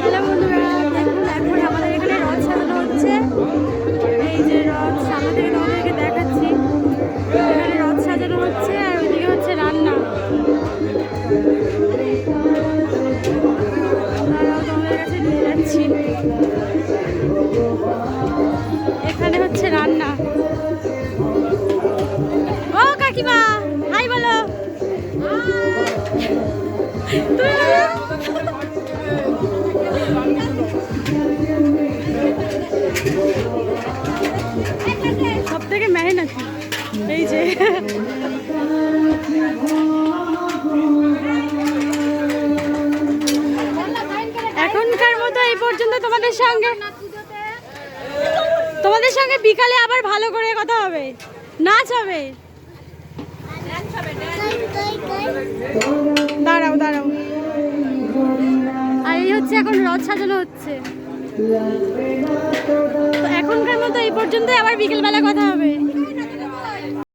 Hello আমাদের এখানে রথ সাজানো হচ্ছে। এই যে রথ সামনে থেকে তোমাদেরকে দেখাচ্ছি। এখানে রথ সাজানো হচ্ছে আর ওইদিকে হচ্ছে রান্না। তোমাদের কাছে যাচ্ছি। এখানে হচ্ছে রান্না। ও কাকিমা, হাই বলো। বলো। সব এই যে। এখনকার মতো এই পর্যন্ত তোমাদের সঙ্গে তোমাদের সঙ্গে বিকালে আবার ভালো করে কথা হবে। নাচ হবে। দাঁড়াও দাঁড়াও। আর এই হচ্ছে এখন রথ সাজানো হচ্ছে। এখনকার পর্যন্তই আবার বিকেলবেলা কথা হবে।